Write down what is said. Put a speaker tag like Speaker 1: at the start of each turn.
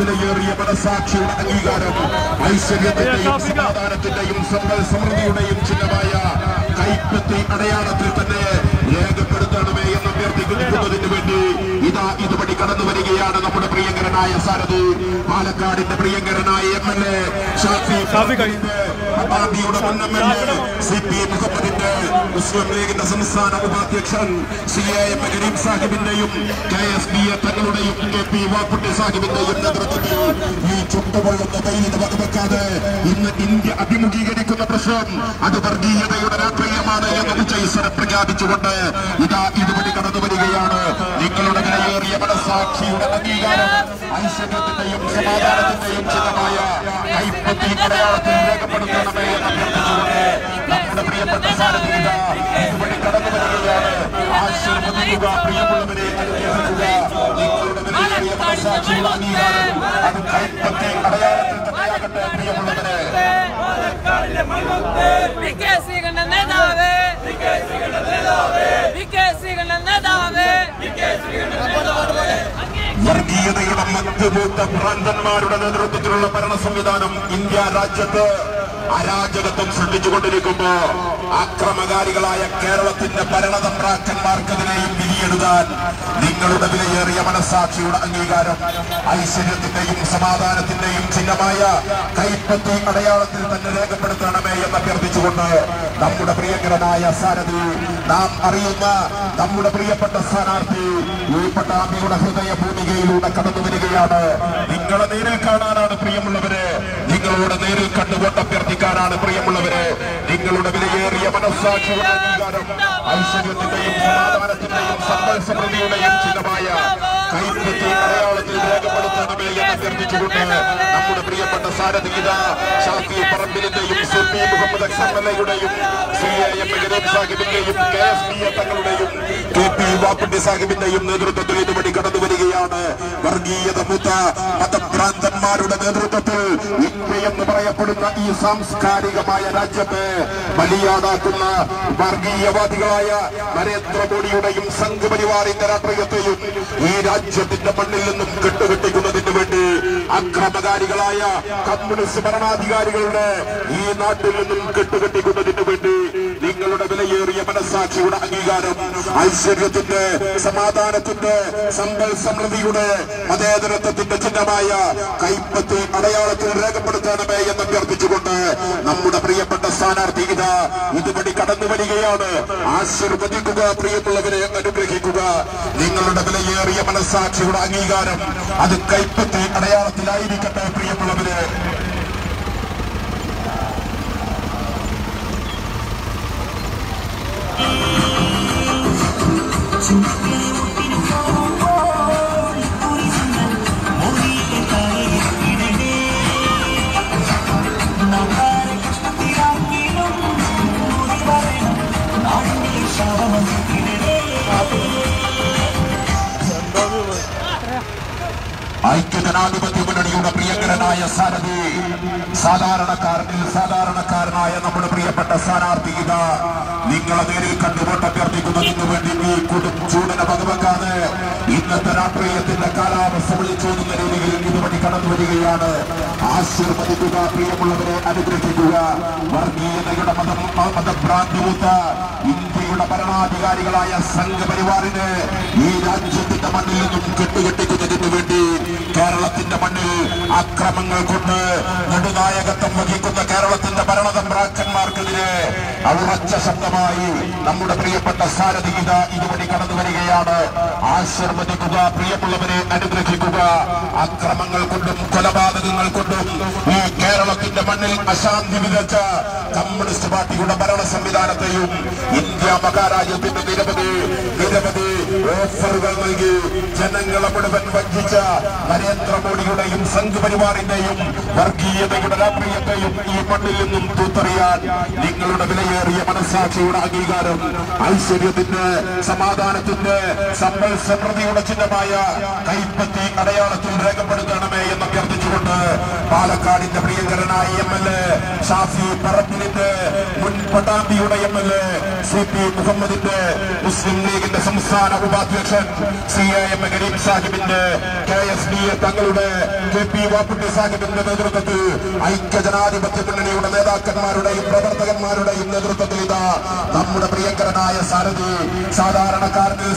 Speaker 1: വിലയേറിയ മനസാക്ഷിയുടെ അംഗീകാരം. ഐശ്വര്യത്തിന്റെയും സമാധാനത്തിന്റെയും സമ്പൽ സമൃദ്ധിയുടെയും ചിഹ്നമായ കൈപ്പത്തി അടയാളത്തിൽ തന്നെ രേഖപ്പെടുത്തണമേ എന്ന് അഭ്യർത്ഥിക്കുന്നതിന് വേണ്ടി ഇതാ ഇതുപടി കടന്നു വരികയാണ് പ്രിയങ്കരനായ സാരഥി പാലക്കാടിന്റെ പ്രിയങ്കരനായ എം എൽ എ ഷാഫി പാർട്ടിയുടെ മുൻ M L A C P മുഹമ്മദിന്റെ മുസ്ലിം ലീഗിന്റെ സംസ്ഥാന ഉപാധ്യക്ഷൻ സി എ എം കരീം സാഹിബിന്റെയും കെ എസ് ബി എ തങ്ങളുടെയും കെ പി വാക്കുട്ടി സാഹിബിന്റെയും നേതൃത്വത്തിൽ ഈ ചുട്ടുപൊള്ളുന്ന വെയിലിന് വകവെക്കാതെ ഇന്ന് ഇന്ത്യ അഭിമുഖീകരിക്കുന്ന പ്രശ്നം അത് വർഗീയതയുടെ രാഷ്ട്രീയമാണ് എന്ന് ഉച്ചൈസ്വരം പ്രഖ്യാപിച്ചുകൊണ്ട് ഇതാ ഇതുവഴി കടന്നു വരികയാണ് നിങ്ങളുടെ മനസാക്ഷിയുടെ അംഗീകാരം ഐശ്വര്യത്തിന്റെയും സമാധാനത്തിന്റെയും ചിഹ്നമായ കൈപ്പത്തി മലയാളത്തിൽ രേഖപ്പെടുത്തണമേ അഭ്യർത്ഥിച്ചുകൊണ്ട് നമ്മുടെ പ്രിയപ്പെട്ട സാരഥി ഇതാ ഇതുവഴി കടന്നു വരികയാണ്. ആശീർവദിക്കുക പ്രിയമുള്ളവരെ അനുഗ്രഹിക്കുക നിങ്ങളുടെ മനസാക്ഷിയുടെ അംഗീകാരം അത് കൈപ്പത്തി വർഗീയതയുടെ ഭ്രാന്തന്മാരുടെ നേതൃത്വത്തിലുള്ള ഭരണ സംവിധാനം ഇന്ത്യ രാജ്യത്ത് അരാജകത്വം സൃഷ്ടിച്ചുകൊണ്ടിരിക്കുമ്പോ ആക്രമകാരികളായ കേരളത്തിന്റെ ഭരണതന്ത്രാക്കന്മാർക്കെതിരെയും വിധിയെഴുതാൻ നിങ്ങളുടെ വിലയേറിയ മനസാക്ഷിയുടെ അംഗീകാരം ഐശ്വര്യത്തിന്റെയും സമാധാനത്തിന്റെയും ചിഹ്നമായ കൈപ്പത്തി അടയാളത്തിൽ തന്നെ രേഖപ്പെടുത്തണമേ എന്ന് അഭ്യർത്ഥിച്ചുകൊണ്ട് നമ്മുടെ പ്രിയങ്കരനായ സാരഥി നാം അറിയുന്ന നമ്മുടെ പ്രിയപ്പെട്ട സ്ഥാനാർത്ഥി ഈ പട്ടാമ്പിയുടെ ഹൃദയ ഭൂമികയിലൂടെ കടന്നു വരികയാണ്. നിങ്ങളെ നേരിൽ കാണാനാണ് പ്രിയമുള്ളവര്. നിങ്ങളോട് നേരിൽ കണ്ടുകൊണ്ട് അഭ്യർത്ഥിക്കാനാണ് പ്രിയമുള്ളവര്. നിങ്ങളുടെ വിലയേറിയ മനസ്സാക്ഷിയുടെ അംഗീകാരം ഐശ്വര്യത്തിന്റെയും സമാധാനത്തിന്റെയും സമ്പൽ സമൃദ്ധിയുടെയും ചിഹ്നമായ കൈപ്പറ്റി അഭ്യർത്ഥിച്ചുകൊണ്ട് നമ്മുടെ പ്രിയപ്പെട്ട സാരഥീത ഷാഫി പറമ്പിലിന്റെയും സി പി മുഹമ്മദ് എക്സമ്മലയുടെയും സി എ എം ഗരീബ് സാഹിബിന്റെയും കെ എസ് പി എ തങ്ങളുടെയും കെ പി വാക്കുട്ടി സാഹിബിന്റെയും നേതൃത്വത്തിൽ ഇതുവഴി കടന്നു വരികയാണ് വർഗീയത മുത്ത മതഭ്രാന്തന്മാരുടെ നേതൃത്വത്തിൽ ഇന്ത്യയെന്ന് പറയപ്പെടുന്ന ഈ സാംസ്കാരികമായ രാജ്യത്തെ ബലിയാടാക്കുന്ന വർഗീയവാദികളായ നരേന്ദ്രമോദിയുടെയും സംഘപരിവാറിന്റെ രാഷ്ട്രീയത്തെയും ഈ രാജ്യത്തിന്റെ മണ്ണിൽ നിന്നും അക്രമകാരികളായ കമ്മ്യൂണിസ്റ്റ് ഭരണാധികാരികളുടെ ഈ നാട്ടിൽ നിന്നും കെട്ടുകെട്ടിക്കുന്നതിന് വേണ്ടി നിങ്ങളുടെ വിലയേറിയ മനസാക്ഷിയുടെ അംഗീകാരം ഐശ്വര്യത്തിന്റെ സമാധാനത്തിന്റെ സമ്പൽ സമൃദ്ധിയുടെ മതേതരത്വത്തിന്റെ ചിഹ്നമായ കൈപ്പത്തി അടയാളത്തിൽ രേഖപ്പെടുത്തണമേ എന്ന് അഭ്യർത്ഥിച്ചുകൊണ്ട് നമ്മുടെ പ്രിയപ്പെട്ട സ്ഥാനാർത്ഥി ഇതാ ഇതുവഴി കടന്നു വരികയാണ് ആശീർവദിക്കുക പ്രിയമുള്ളവരെ നിങ്ങളുടെ വിലയേറിയ മനസ്സാക്ഷിയുടെ അംഗീകാരം അത് കൈപ്പത്തി അടയാളത്തിലായിരിക്കട്ടെ പ്രിയമുള്ളവരെ. ഐക്യജനാധിപത്യ മുന്നണിയുടെ പ്രിയങ്കരനായ സാരഥി സാധാരണക്കാരനിൽ സാധാരണക്കാരനായ നമ്മുടെ പ്രിയപ്പെട്ട സ്ഥാനാർത്ഥി ഇത. നിങ്ങളെ നേരിൽ കണ്ടുപോട്ട് അഭ്യർത്ഥിക്കുന്നതിന് വേണ്ടി ഈ കൊടും ചൂടിനെ പകവെക്കാതെ ഇന്നത്തെ രാഷ്ട്രീയത്തിന്റെ കാലാവസ്ഥ വിളിച്ചോതുന്ന രീതിയിൽ ഇതുവഴി കടന്നു വരികയാണ്. ആശീർവദിക്കുക പ്രിയമുള്ളവരെ അനുഗ്രഹിക്കുക. വർഗീയതയുടെ മതം മതഭ്രാന്തിമുത്ത ഇന്ത്യയുടെ ഭരണാധികാരികളായ സംഘപരിവാറിന് ഈ രാജ്യത്തിന്റെ മണ്ണിൽ നിന്നും കെട്ടുകെട്ടിക്കുന്നതിന് വേണ്ടി കേരളത്തിന്റെ മണ്ണിൽ അക്രമങ്ങൾ കൊണ്ട് നെടുനായകത്വം വഹിക്കുന്ന കേരളത്തിന്റെ ഭരണതമ്പ്രാക്കന്മാർക്കെതിരെ ഉറച്ച ശബ്ദമായി നമ്മുടെ പ്രിയപ്പെട്ട സാരഥികത ഇതുവഴി കടന്നു വരികയാണ്. ആശീർവദിക്കുക പ്രിയമുള്ളവരെ അനുഗ്രഹിക്കുക. അക്രമങ്ങൾ കൊണ്ടും കൊലപാതകങ്ങൾ കൊണ്ടും ഈ കേരളത്തിന്റെ മണ്ണിൽ അശാന്തി വിതച്ച കമ്മ്യൂണിസ്റ്റ് പാർട്ടിയുടെ ഭരണ സംവിധാനത്തെയും മഹാരാജ്യത്തിന്റെ നിരവധി നിരവധി ഓഫറുകൾ നൽകി ജനങ്ങളെ മുഴുവൻ വഞ്ചിച്ച നരേന്ദ്രമോദിയുടെയും സംഘപരിവാറിന്റെയും വർഗീയതയുടെ രാഷ്ട്രീയത്തെയും ഈ മണ്ണിൽ നിന്നും തൂത്തറിയാൻ നിങ്ങളുടെ വിലയേറിയ മനസാക്ഷിയുടെ അംഗീകാരം ഐശ്വര്യത്തിന്റെ സമാധാനത്തിന്റെ സമ്പൽ സമൃദ്ധിയുടെ ചിഹ്നമായ കൈപ്പത്തി അടയാളത്തിൽ രേഖപ്പെടുത്തണമേ എന്ന് അഭ്യർത്ഥിച്ചുകൊണ്ട് പാലക്കാടിന്റെ പ്രിയങ്കരനായ എം എൽ എ ഷാഫി പറമ്പിലിന്റെ മുൻ പട്ടാമ്പിയുടെ M L A C P മുഹമ്മദിന്റെ മുസ്ലിം ലീഗിന്റെ സംസ്ഥാന ഉപാധ്യക്ഷൻ സി എ എം കരീം സാഹിബിന്റെ കെ എസ് ഡി എ തങ്ങളുടെ കെ പി വാപ്പുട്ടി സാഹിബിന്റെ നേതൃത്വത്തിൽ ഐക്യജനാധിപത്യ മുന്നണിയുടെ നേതാക്കന്മാരുടെയും പ്രവർത്തകന്മാരുടെയും നേതൃത്വത്തിൽ ഇതാ നമ്മുടെ പ്രിയങ്കരനായ സാരഥി സാധാരണക്കാരന്